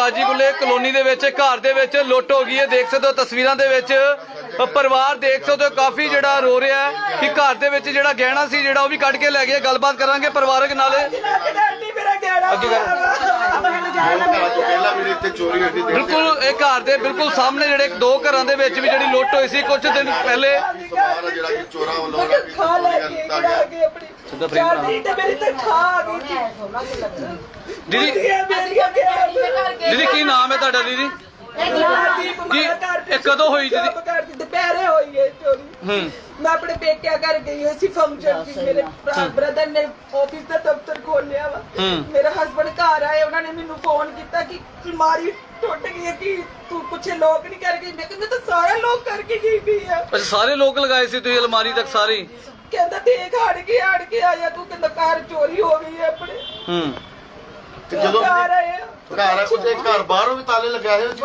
ਕਾਜੀ ਗੁੱਲੇ ਕਲੋਨੀ ਦੇ ਵਿੱਚ, ਘਰ ਦੇ ਵਿੱਚ ਲੁੱਟ ਹੋ ਗਈ ਹੈ। ਦੇਖ ਸਕਦੇ ਹੋ ਤਸਵੀਰਾਂ ਦੇ ਵਿੱਚ ਪਰਿਵਾਰ ਦੇਖ ਸਕਦੇ ਹੋ, ਕਾਫੀ ਜਿਹੜਾ ਰੋ ਰਿਹਾ ਹੈ ਕਿ ਘਰ ਦੇ ਵਿੱਚ ਜਿਹੜਾ ਗਹਿਣਾ ਸੀ ਜਿਹੜਾ ਉਹ ਵੀ ਕੱਢ ਕੇ ਲੈ ਗਏ। ਗੱਲਬਾਤ ਕਰਾਂਗੇ ਪਰਿਵਾਰਕ ਨਾਲ। ਅੱਗੇ ਬਿਲਕੁਲ ਇਹ ਘਰ ਦੇ ਬਿਲਕੁਲ ਸਾਹਮਣੇ ਜਿਹੜੇ ਦੋ ਘਰਾਂ ਦੇ ਵਿੱਚ ਵੀ ਜਿਹੜੀ ਲੁੱਟ ਹੋਈ ਸੀ ਕੁਝ ਦਿਨ ਪਹਿਲੇ। ਜਿਹੜਾ ਕਿ ਚੋਰਾਂ ਵੱਲੋਂ ਖਾ ਲੈ ਕੇ ਗਿਰਾ ਕੇ ਆਪਣੀ ਸਿੱਧਾ frame ਚਾਰ ਬਣਾ। ਦਿਨ ਤੇ ਮੇਰੀ ਤਨਖਾਹ ਆ ਗਈ ਸੀ। ਦੀਦੀ ਕੀ ਨਾਮ ਹੈ ਤੁਹਾਡਾ ਦੀਦੀ? ਇਹ ਕਦੋਂ ਹੋਈ ਦੀਦੀ? ਦੁਪਹਿਰੇ ਹੋਈ ਹੈ ਚੋਰੀ। ਹੂੰ। ਮੈਂ ਆਪਣੇ ਪੇਕਿਆਂ ਘਰ ਗਈ ਹੋਈ ਸੀ ਫੰਕਸ਼ਨ ਸੀ ਮੇਰੇ ਬ੍ਰਦਰ ਨੇ ਆਫਿਸ ਦਾ ਦਫ਼ਤਰ ਖੋਲਿਆ ਵਾ। ਮੇਰਾ ਹਸਬੰਡ ਘਰ ਆਏ ਉਹਨਾਂ ਨੇ ਮੈਨੂੰ ਫੋਨ ਕੀਤਾ ਕਿ ਅਲਮਾਰੀ ਟੁੱਟ ਗਈ ਹੈ ਕਿ ਤੂੰ ਕੁਛ ਲੋਕ ਨਹੀਂ ਕਰ ਗਈ। ਮੈਂ ਕਹਿੰਦਾ ਤਾਂ ਸਾਰਾ ਲੋਕ ਕਰਕੇ ਗਈ ਵੀ ਆ। ਅੱਛਾ ਸਾਰੇ ਲੋਕ ਲਗਾਏ ਸੀ ਤੁਸੀਂ ਅਲਮਾਰੀ ਤੱਕ ਸਾਰੇ? ਕਹਿੰਦਾ ਦੇਖ ਹੜ ਕੇ ਹੜ ਕੇ ਆਇਆ ਤੂੰ ਕਹਿੰਦਾ ਘਰ ਚੋਰੀ ਹੋ ਗਈ ਹੈ ਆਪਣੇ। ਹੂੰ। ਤੇ ਜਦੋਂ ਘਰ ਆਏ ਆ। ਘਰ ਉੱਥੇ ਘਰ ਬਾਹਰੋਂ ਵੀ ਤਾਲੇ ਲਗਾਏ ਹੋਏ ਸੀ।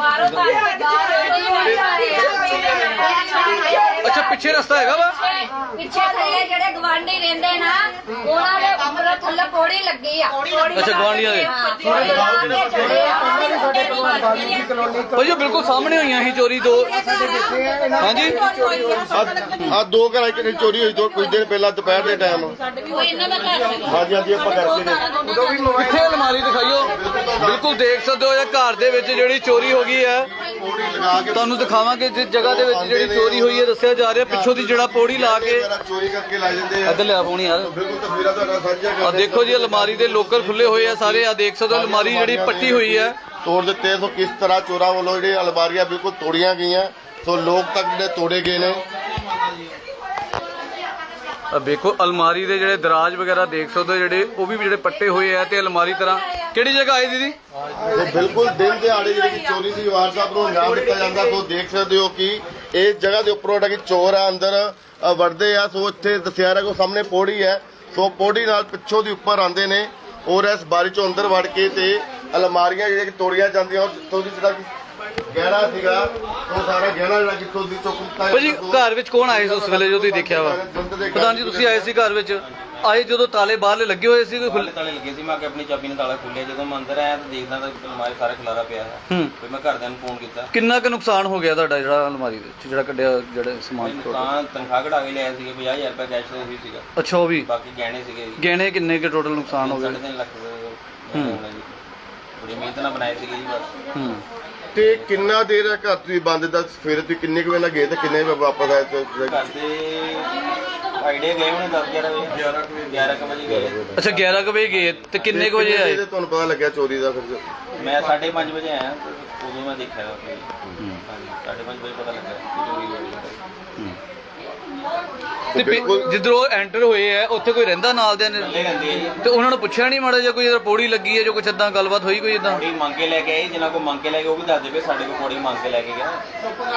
ਅੱਛਾ ਪਿੱਛੇ ਰਸਤਾ ਹੈਗਾ ਵਾ? ਪਿੱਛੇ ਥੱਲੇ ਜਿਹੜੇ ਗਵਾਂਢੀ ਰਹਿੰਦੇ ਨਾ ਉਹਨਾਂ ਦੇ ਉੱਪਰ ਥੱਲੇ ਪੌੜੀ ਲੱਗੀ ਆ। ਅੱਛਾ ਗਵਾਂਢੀਆਂ ਦੇ। ਆ। ਭਾਈ ਇਹ ਬਿਲਕੁਲ ਸਾਹਮਣੇ ਹੋਈਆਂ ਸੀ ਚੋਰੀ ਦੋ। ਹਾਂਜੀ? ਆ ਦੋ ਘਰਾਂ ਕਿਨੇ ਚੋਰੀ ਹੋਈ ਦੋ ਕੁਝ ਦਿਨ ਪਹਿਲਾਂ ਦੁਪਹਿਰ ਦੇ ਟਾਈਮ ਕੋਈ ਇਹਨਾਂ ਦਾ ਘਰ ਸੀ ਹਾਂਜੀ ਹਾਂਜੀ ਆਪਾਂ ਕਰਕੇ ਗਏ ਕਿੱਥੇ ਅਲਮਾਰੀ ਦਿਖਾਈਓ। ਬਿਲਕੁਲ ਦੇਖ ਸਕਦੇ ਹੋ ਇਹ ਘਰ ਦੇ ਵਿੱਚ ਜਿਹੜੀ ਚੋਰੀ ਹੋ ਗਈ ਹੈ। ਤੁਹਾਨੂੰ ਦਿਖਾਵਾਂਗੇ ਜਿਸ ਜਗ੍ਹਾ ਦੇ ਵਿੱਚ ਜਿਹੜੀ ਚੋਰੀ ਹੋਈ ਹੈ ਦੱਸਿਆ ਜਾ ਰਿਹਾ। ਪਿੱਛੋਂ ਦੀ ਜਿਹੜਾ ਪੌੜੀ ਲਾ ਕੇ ਚੋਰੀ ਕਰਕੇ ਲੈ ਜਾਂਦੇ ਆ। ਇੱਧਰ ਲਿਆ ਪੌਣੀ ਯਾਰ। ਬਿਲਕੁਲ ਤਸਵੀਰਾਂ ਤੁਹਾਡਾ ਸਾਂਝਾ ਆ ਕਰਦੇ ਦੇਖੋ ਜੀ ਅਲਮਾਰੀ ਦੇ ਲੋਕਰ ਖੁੱਲੇ ਹੋਏ ਆ ਸਾਰੇ। ਆ ਦੇਖ ਸਕਦੇ ਹੋ ਅਲਮਾਰੀ ਜਿਹੜੀ ਪੱਟੀ ਹੋਈ ਹੈ। ਤੋੜ ਦਿੱਤੇ ਸੋ ਕਿਸ ਤਰ੍ਹਾਂ ਚੋਰਾਂ ਵੱਲੋਂ ਜਿਹੜੇ ਅਲਮਾਰੀਆਂ ਬਿਲਕੁਲ ਤੋੜੀਆਂ ਗਈਆਂ। ਸੋ ਲੋਕ ਤੱਕ ਜਿਹੜੇ ਤੋੜੇ ਗਏ ਨੇ। ਆ ਦੇਖੋ ਅਲਮਾਰੀ ਦੇ ਜਿਹੜੇ ਦਰਾਜ ਵਗੈਰਾ ਦੇਖ ਸਕਦੇ ਹੋ ਜਿਹੜੇ ਉਹ ਵੀ ਜਿਹੜੇ ਪੱਟੇ ਹੋਏ ਆ ਤੇ ਅਲਮਾਰੀ ਤਰ੍ਹਾਂ। ਕਿਹੜੀ ਜਗ੍ਹਾ ਆਈ ਦੀਦੀ? ਤੇ ਬਿਲਕੁਲ ਦਿਨ ਦਿਹਾੜੇ ਜਿਹੜੀ ਕਿ ਚੋਰੀ ਦੀ ਵਾਰਦਾਤ ਨੂੰ ਅੰਜਾਮ ਦਿੱਤਾ ਜਾਂਦਾ ਸੋ ਦੇਖ ਸਕਦੇ ਹੋ ਕਿ ਇਸ ਜਗ੍ਹਾ ਦੇ ਉੱਪਰੋਂ ਜਿਹੜਾ ਕਿ ਚੋਰ ਆ ਅੰਦਰ ਅ, ਵੜਦੇ ਆ ਸੋ ਇੱਥੇ ਦੱਸਿਆ ਰਿਹਾ ਕੋ ਸਾਹਮਣੇ ਪੌੜੀ ਹੈ। ਸੋ ਪੌੜੀ ਨਾਲ ਪਿੱਛੋਂ ਦੀ ਉੱਪਰ ਆਉਂਦੇ ਨੇ ਔਰ ਇਸ ਬਾਰੀ ਚੋਂ ਅੰਦਰ ਵੜ ਕੇ ਤੇ ਅਲਮਾਰੀਆਂ ਜਿਹੜੀਆਂ ਕਿ ਤੋੜੀਆਂ ਜਾਂਦੀਆਂ ਔਰ ਜਿੱਥੋਂ ਦੀ ਜਿਹੜਾ ਕਿ ਗਹਿਣਾ ਸੀਗਾ ਉਹ ਸਾਰਾ ਗਹਿਣਾ ਜਿਹੜਾ ਕਿੱਥੋਂ ਦੀ ਚੁੱਕ ਦਿੱਤਾ ਭਾਜੀ ਘਰ ਵਿੱਚ ਕੌਣ ਆਏ ਸੀ ਉਸ ਵੇਲੇ ਜਦੋਂ ਤੁਸੀਂ ਦੇਖਿਆ ਵਾ? ਪ੍ਰਧਾਨ ਜੀ ਤੁਸੀਂ ਆਏ ਸੀ ਘਰ ਵਿੱਚ? ਆਏ ਜਦੋਂ ਤਾਲੇ ਬਾਹਰਲੇ ਲੱਗੇ ਹੋਏ ਸੀ ਕੋਈ ਤਾਲੇ ਖੁੱਲੇ ਤਾਲੇ ਲੱਗੇ ਸੀ ਮੈਂ ਕਿ ਆਪਣੀ ਚਾਬੀ ਨਾਲ ਤਾਲਾ ਖੋਲ੍ਹਿਆ ਜਦੋਂ ਮੈਂ ਅੰਦਰ ਆਇਆ ਤਾਂ ਦੇਖਦਾ ਤਾਂ ਅਲਮਾਰੀ ਸਾਰਾ ਖਿਲਾਰਾ ਪਿਆ ਹੈ। ਹੂੰ। ਫਿਰ ਮੈਂ ਘਰਦਿਆਂ ਨੂੰ ਫੋਨ ਕੀਤਾ। ਕਿੰਨਾ ਕੁ ਨੁਕਸਾਨ ਹੋ ਗਿਆ ਤੁਹਾਡਾ ਜਿਹੜਾ ਅਲਮਾਰੀ ਦੇ ਵਿੱਚ ਜਿਹੜਾ ਕੱਢਿਆ ਜਿਹੜੇ ਸਮਾਨ ਤੋੜ ਤਾਂ ਤਨਖਾਹ ਕਢਾ ਕੇ ਲਿਆਇਆ ਸੀਗੇ 50000 ਰੁਪਏ ਕੈਸ਼ ਦੇ ਵੀ ਸੀਗਾ। ਅੱਛਾ ਉਹ ਵੀ? ਬਾਕੀ ਗਹਿਣੇ ਸੀਗੇ ਜੀ। ਗਹਿਣੇ ਕਿੰਨੇ ਕੁ ਟੋਟਲ ਨੁਕਸਾਨ ਹੋ ਸਾਢੇ ਗਿਆ ਤਿੰਨ ਲੱਖ ਦੇ ਜੀ। ਬੜੀ ਮਿਹਨਤ ਨਾਲ ਬਣਾਏ ਸੀਗੇ ਜੀ ਬਸ। ਹੂੰ। ਤੇ ਕਿੰਨਾ ਦੇਰ ਹੈ ਘਰ ਤੁਸੀਂ ਬੰਦ ਦਾ? ਸਵੇਰੇ ਤੁਸੀਂ ਕਿੰਨੇ ਕੁ ਵਜੇ ਨਾਲ ਗਏ ਤੇ ਕਿੰਨੇ ਵਜੇ ਵਾਪਸ ਆਏ ਤੇ ਘਰ ਦੇ ਆਈਡੀਆ ਗਏ ਹੋਣੇ 10 11 ਵਜੇ? 11 ਕੁ ਵਜੇ। ਗਏ। ਅੱਛਾ 11 ਕੁ ਵਜੇ ਗਏ ਤੇ ਕਿੰਨੇ ਕੁ ਵਜੇ ਆਏ? ਤੇ ਤੁਹਾਨੂੰ ਪਤਾ ਲੱਗਿਆ ਚੋਰੀ ਦਾ ਫਿਰ? ਮੈਂ 5:30 ਵਜੇ ਆਇਆ ਤੇ ਉਦੋਂ ਮੈਂ ਦੇਖਿਆ ਹਾਂਜੀ 5:30 ਵਜੇ ਪਤਾ ਲੱਗਾ ਕਿ ਚੋਰੀ ਹੋਈ ਹੈ। ਤੇ ਪਿ- ਜਿੱਧਰੋਂ ਐਂਟਰ ਹੋਏ ਆ ਉੱਥੇ ਕੋਈ ਰਹਿੰਦਾ ਨਾਲ ਦੇ ਨੇ ਤੇ ਉਹਨਾਂ ਨੂੰ ਪੁੱਛਿਆ ਨਹੀਂ ਮਾੜਾ ਜਿਹਾ ਕੋਈ ਇਹਦਾ ਪੌੜੀ ਲੱਗੀ ਹੈ ਜੋ ਕੁਛ ਏਦਾਂ ਗੱਲਬਾਤ ਹੋਈ ਕੋਈ ਏਦਾਂ? ਪੌੜੀ ਮੰਗ ਕੇ ਲੈ ਕੇ ਆਏ ਜਿਨ੍ਹਾਂ ਕੋ ਮੰਗ ਕੇ ਲੈ ਕੇ ਉਹ ਵੀ ਦੱਸਦੇ ਪਏ ਸਾਡੇ ਕੋਲ ਪੌੜੀ ਮੰਗ ਕੇ ਲੈ ਕੇ ਗਿਆ।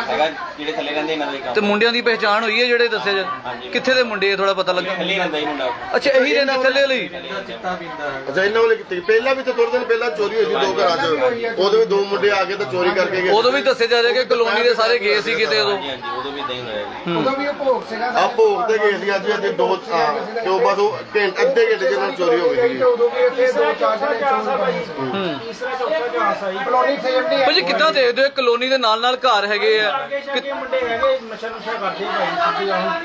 ਹੈਗਾ ਜਿਹੜੇ ਥੱਲੇ ਰਹਿੰਦੇ ਇਹਨਾਂ ਦੇ ਤੇ ਕੰਮ ਮੁੰਡਿਆਂ ਦੀ ਪਹਿਚਾਣ ਹੋਈ ਹੈ ਜਿਹੜੇ ਦੱਸਿਆ ਜਾ ਹਾਂਜੀ। ਕਿੱਥੇ ਦੇ ਮੁੰਡੇ ਥੋੜਾ ਪਤਾ ਲੱਗਾ? ਥੱਲੇ ਰਹਿੰਦਾ ਹੀ ਮੁੰਡਾ। ਅੱਛਾ ਇਹੀ ਰਹਿੰਦੇ ਥੱਲੇ ਲਈ ਅੱਛਾ ਇਹਨਾਂ ਵਾਲੇ ਕਿਤੇ ਪਹਿਲਾਂ ਵੀ ਤਾਂ ਥੋੜੇ ਦਿਨ ਪਹਿਲਾਂ ਚੋਰੀ ਹੋਈ ਸੀ ਦੋ ਘਰਾਂ 'ਚ। ਉਦੋਂ ਵੀ ਦੋ ਮੁੰਡੇ ਆ ਕੇ ਤਾਂ ਚੋਰੀ ਕਰਕੇ ਗਏ। ਉਦੋਂ ਵੀ ਦੱਸਿਆ ਜਾ ਰਿਹਾ ਕਿ ਕਲੋਨੀ ਦੇ ਸਾਰੇ ਗਏ ਸੀ ਕਿਤੇ ਉਦੋਂ? ਹਾਂਜੀ ਹਾਂਜੀ ਉਦੋਂ ਵੀ ਇਦਾਂ ਹੀ ਹੋਇਆ ਜੀ। ਉਦੋਂ ਵੀ ਉਹ ਭੋਗ ਆ ਭੋਗ ਤੇ ਗਏ ਸੀ ਅੱਜ ਇੱਥੇ ਦੋ ਹਾਂ, ਤੇ ਉਹ ਬਸ ਉਹ ਘੰਟੇ ਅੱਧੇ ਘੰਟੇ ਜਿਹਨਾਂ ਚੋਰੀ ਹੋ ਗਈ ਸੀ। ਉਦੋਂ ਵੀ ਇੱਥੇ ਦੋ ਚਾਰ ਜਣੇ ਚੋਰ ਬਣੇ ਸੀ ਹੂੰ। ਕਲੋਨੀ ਸੇਫ ਨਹੀਂ ਭਾਜੀ ਕਿੱਦਾਂ ਦੇਖਦੇ ਹੋ ਕਲੋਨੀ ਦੇ ਨਾਲ ਨਾਲ ਘਰ ਹੈਗੇ ਆ? ਕਿ- ਮੁੰਡੇ ਹੈਗੇ ਨਸ਼ਾ ਨੁਸ਼ਾ ਕਰਦੇ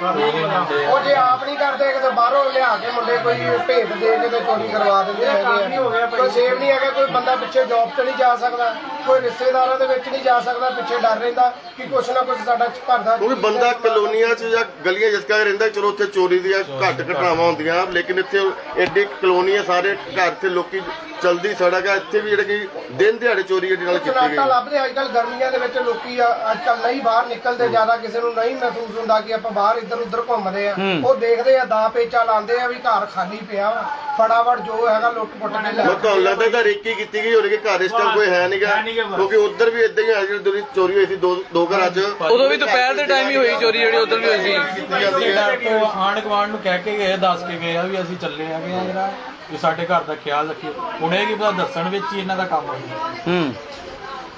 ਭਾਈ ਉਹ ਜੇ ਆਪ ਨਹੀਂ ਕਰਦੇ ਕਿਤੇ ਬਾਹਰੋਂ ਲਿਆ ਕੇ ਮੁੰਡੇ ਕੋਈ ਭੇਤ ਦੇ ਕੇ ਤੇ ਚੋਰੀ ਕਰਵਾ ਦਿੰਦੇ ਹੈਗੇ ਆ। ਕੋਈ ਸੇਫ ਨਹੀਂ ਹੈਗਾ ਕੋਈ ਬੰਦਾ ਪਿੱਛੇ ਜੌਬ ਤੇ ਨਹੀਂ ਜਾ ਸਕਦਾ। ਕੋਈ ਰਿਸ਼ਤੇਦਾਰਾਂ ਦੇ ਵਿੱਚ ਨਹੀਂ ਜਾ ਸਕਦਾ ਪਿੱਛੇ ਡਰ ਰਹਿੰਦਾ ਕਿ ਕੁਛ ਨਾ ਕੁਛ ਸਾਡਾ ਘਰ ਦਾ ਕਿਉਂਕਿ ਬੰਦਾ ਕਲੋਨੀਆਂ 'ਚ ਜਾਂ ਗਲੀਆਂ ਜਿਸ ਕਾ ਰਹਿੰਦਾ ਚਲੋ ਉੱਥੇ ਚੋਰੀ ਦੀਆਂ ਘੱਟ ਘਟਨਾਵਾਂ ਹੁੰਦੀਆਂ ਲੇਕਿਨ ਇੱਥੇ ਐਡੀ ਕਲੋਨੀ ਹੈ ਸਾਰੇ ਘਰ ਤੇ ਲੋਕੀ ਚਲਦੀ ਸੜਕ ਹੈ ਇੱਥੇ ਵੀ ਜਿਹੜੇ ਕਿ ਦਿਨ ਦਿਹਾੜੇ ਚੋਰੀ ਜਿਹੜੀ ਨਾਲ ਕੀਤੀ ਸਨਾਟਾ ਗਈ। ਲੱਭਦੇ ਅੱਜ ਕੱਲ ਗਰਮੀਆਂ ਦੇ ਵਿੱਚ ਲੋਕੀ ਅੱਜ ਕੱਲ ਨਹੀਂ ਬਾਹਰ ਨਿਕਲਦੇ ਜ਼ਿਆਦਾ ਕਿਸੇ ਨੂੰ ਨਹੀਂ ਮਹਿਸੂਸ ਹੁੰਦਾ ਕਿ ਆਪਾਂ ਬਾਹਰ ਇੱਧਰ ਉੱਧਰ ਘੁੰਮਦੇ ਆ। ਉਹ ਦੇਖਦੇ ਆ ਦਾ ਪੇਚਾ ਲਾਉਂਦੇ ਆ ਵੀ ਘਰ ਖਾਲੀ ਪਿਆ ਵਾ। ਫਟਾਫਟ ਜੋ ਹੈਗਾ ਲੁੱਟ ਪੁੱਟ ਕੇ ਲੈ ਤੁਹਾਨੂੰ ਲੱਗਦਾ ਤਾਂ ਰੇਕੀ ਕੀਤੀ ਗਈ ਹੋਣੀ ਕਿ ਘਰ ਇਸ ਟਾਈਮ ਕੋਈ ਹੈ ਨਹੀਂਗਾ ਕਿਉਂਕਿ ਉੱਧਰ ਵੀ ਇਦਾਂ ਹੀ ਹੈ ਜਿਹੜੀ ਦੂਰੀ ਚੋਰੀ ਹੋਈ ਸੀ ਦੋ ਦੋ ਘਰਾਂ 'ਚ ਉਦੋਂ ਵੀ ਦੁਪਹਿਰ ਦੇ ਟਾਈਮ ਹੀ ਹੋਈ ਚੋਰੀ ਜਿਹੜੀ ਉਧਰ ਵੀ ਹੋਈ ਸੀ। ਆਂਢ ਗੁਆਂਢ ਨੂੰ ਕਹਿ ਕੇ ਗਏ ਦੱਸ ਕੇ ਗਏ ਆ ਵੀ ਅਸੀਂ ਚੱਲੇ ਹੈਗੇ ਆ ਜਰਾ ਵੀ ਸਾਡੇ ਘਰ ਦਾ ਖਿਆਲ ਰੱਖਿਓ ਹੁਣ ਇਹ ਕੀ ਪਤਾ ਦੱਸਣ ਵਿੱਚ ਹੀ ਇਹਨਾਂ ਦਾ ਕੰਮ ਹੈ ਹੂੰ।